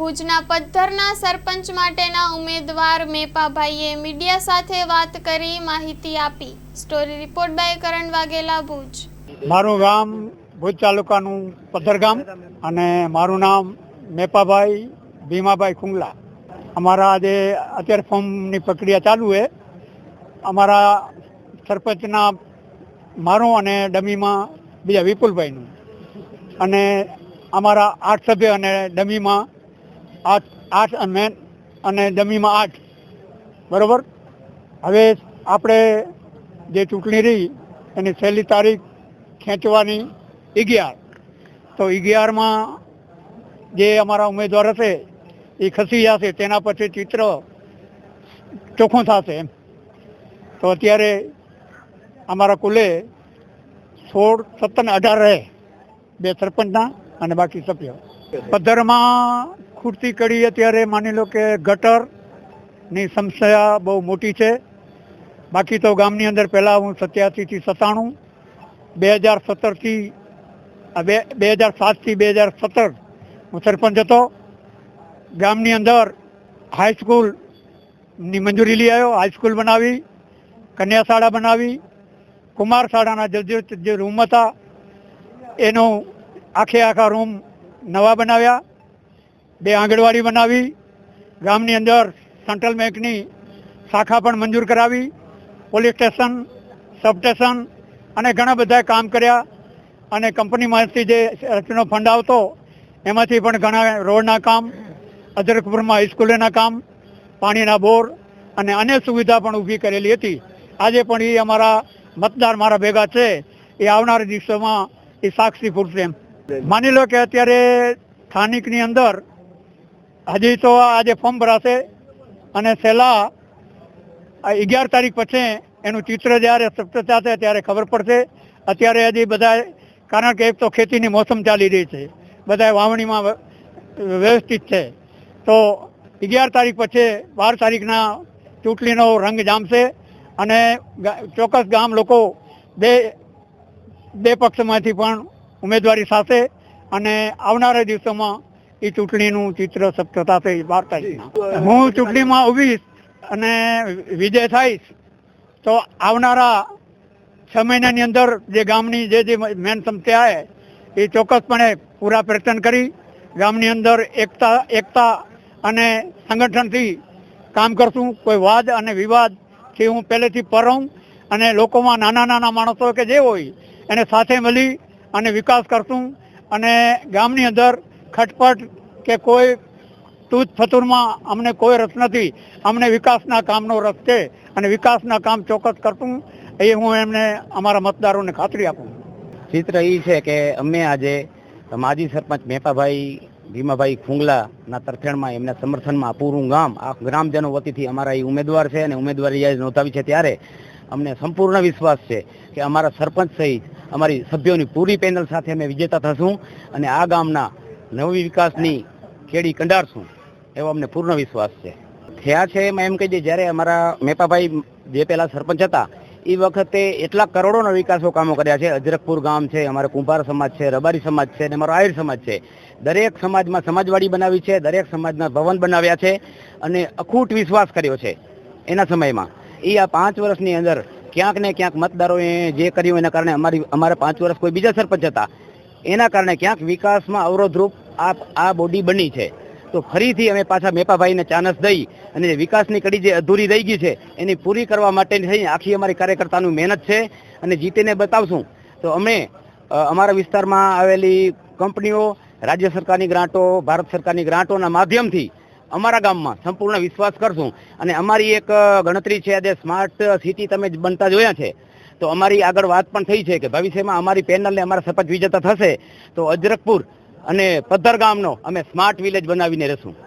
ભુજના પદ્ધરના સરપંચ માટેના ઉમેદવાર મેપાભાઈએ મીડિયા સાથે વાત કરી માહિતી આપી. Story report by Karan Vaghela, Bhuj. મારું ગામ ભુજ તાલુકાનું પથ્થર ગામ અને મારું નામ મેપાભાઈ ભીમાભાઈ ખુંગલા. અમારા જે અત્યારે ફોર્મની પ્રક્રિયા ચાલુ છે. અમારા સરપંચના મારું અને ડમીમાં બીજા વિપુલભાઈનું. અને અમારા આઠ સભ્ય અને ડમીમાં આઠ આઠ અને અને ડમીમાં આઠ. બરાબર? હવે આપણે જે ચૂંટણી રહી, એની છેલ્લી તારીખ ખેંચવાની અગિયાર. તો અગિયારમાં જે અમારા ઉમેદવાર હશે, એ ખસી જશે, તેના પછી ચિત્ર ચોખ્ખું થશે એમ. તો અત્યારે અમારા કુલે સોળ, સત્તર અઢાર રહે, બે સરપંચના અને બાકી સભ્યો. પદ્ધરમાં ખૂટતી કડી અત્યારે માની લો કે ગટરની સમસ્યા બહુ મોટી છે. બાકી તો ગામની અંદર પહેલાં હું સત્યાસીથી સત્તાણું, બે હજાર સત્તરથી બે બે હજાર સાતથી બે હજાર સત્તર હું સરપંચ હતો. ગામની અંદર હાઈસ્કૂલની મંજૂરી લઈ આવ્યો હાઈસ્કૂલ બનાવી, કન્યા શાળા બનાવી, કુમાર શાળાના જે જે રૂમ હતા, એનો આખે આખા રૂમ નવા બનાવ્યા. બે આંગણવાડી બનાવી, ગામની અંદર સેન્ટ્રલ બેંકની શાખા પણ મંજૂર કરાવી, પોલીસ સ્ટેશન, સબ સ્ટેશન અને ઘણા બધા કામ કર્યા અને કંપનીમાંથી જે રચનો ફંડ આવતો એમાંથી પણ ઘણા રોડના કામ અજરકપુરમાં હાઈસ્કૂલના કામ, પાણીના બોર અને અન્ય સુવિધા પણ ઊભી કરેલી હતી. આજે પણ એ અમારા મતદાર મારા ભેગા છે, એ આવનારા દિવસોમાં એ સાક્ષી પૂરશે એમ. માની લો કે અત્યારે સ્થાનિકની અંદર હજી તો આજે ફોર્મ ભરાશે અને છેલ્લા અગિયાર તારીખ પછી એનું ચિત્ર જ્યારે સ્પષ્ટ થશે ત્યારે ખબર પડશે. અત્યારે હજી બધા, કારણ કે એક તો ખેતીની મોસમ ચાલી રહી છે બધા વાવણીમાં વ્યવસ્થિત છે. તો અગિયાર તારીખ પછી બાર તારીખના ચૂંટણીનો રંગ જામશે અને ચોક્કસ ગામ લોકો બે બે પક્ષમાંથી પણ ઉમેદવારી સાથે અને આવનારા દિવસોમાં એ ચૂંટણીનું ચિત્ર થશે બાર તારીખના હું ચૂંટણીમાં ઉભીશ અને વિજય થઈશ તો આવનારા છ મહિનાની અંદર જે ગામની જે જે મેન સમસ્યા આવે એ ચોક્કસપણે પૂરા પ્રયત્ન કરી ગામની અંદર એકતા એકતા અને સંગઠનથી કામ કરશું. કોઈ વાદ અને વિવાદથી હું પહેલેથી પર રહું અને લોકોમાં નાના નાના માણસો કે જે હોય એને સાથે મળી અને વિકાસ કરશું અને ગામની અંદર ખટપટ કે કોઈ તૂત ફતુરમાં અમને કોઈ રસ નથી. અમને વિકાસના કામનો રસ છે અને વિકાસના કામ ચોક્કસ કરતું એ હું એમને અમારા મતદારોને ખાતરી આપું ચિત્ર એ છે કે અમે આજે માજી સરપંચ મેપાભાઈ, ભીમાભાઈ ખુંગલાના તરફેણમાં એમના સમર્થનમાં પૂરું ગામ, આ ગ્રામજનો વતીથી અમારા એ ઉમેદવાર છે અને ઉમેદવારી જ્યારે નોંધાવી છે ત્યારે અમને સંપૂર્ણ વિશ્વાસ છે કે અમારા સરપંચ સહિત અમારી સભ્યોની પૂરી પેનલ સાથે અમે વિજેતા થશું અને આ ગામના નવી વિકાસની કેડી કંડારશું, એવો અમને પૂર્ણ વિશ્વાસ છે. થયા છે એમાં એમ કહી દઈએ જ્યારે અમારા મેપાભાઈ જે પહેલા સરપંચ હતા એ વખતે એટલા કરોડોના વિકાસો કામો કર્યા છે. અજરકપુર ગામ છે, અમારો કુંભાર સમાજ છે, રબારી સમાજ છે અને અમારો આહિર સમાજ છે. દરેક સમાજમાં સમાજવાડી બનાવી છે, દરેક સમાજના ભવન બનાવ્યા છે અને અખૂટ વિશ્વાસ કર્યો છે એના સમયમાં. એ આ પાંચ વર્ષની અંદર ક્યાંક ને ક્યાંક મતદારોએ જે કર્યું એના કારણે અમારી, અમારા પાંચ વર્ષ કોઈ બીજા સરપંચ હતા એના કારણે ક્યાંક વિકાસમાં અવરોધરૂપ આ આ બોડી બની છે. તો ફરીથી અમે પાછા મેપાભાઈને ચાનસ દઈ અને વિકાસની કડી જે અધૂરી રહી ગઈ છે, એની પૂરી કરવા માટેની થઈ આખી અમારી કાર્યકર્તાનું મહેનત છે અને જીતીને બતાવશું. તો અમે અમારા વિસ્તારમાં આવેલી કંપનીઓ, રાજ્ય સરકારની ગ્રાન્ટો, ભારત સરકારની ગ્રાન્ટોના માધ્યમથી અમારા ગામમાં સંપૂર્ણ વિશ્વાસ કરશું. અને અમારી એક ગણતરી છે આજે સ્માર્ટ સિટી તમે બનતા જોયા છે. તો અમારી આગળ વાત પણ થઈ છે કે ભવિષ્યમાં અમારી પેનલને અમારા સરપંચ વિજેતા થશે. તો અજરકપુર અને પદ્ધર ગામનો અમે સ્માર્ટ વિલેજ બનાવીને રહેશું.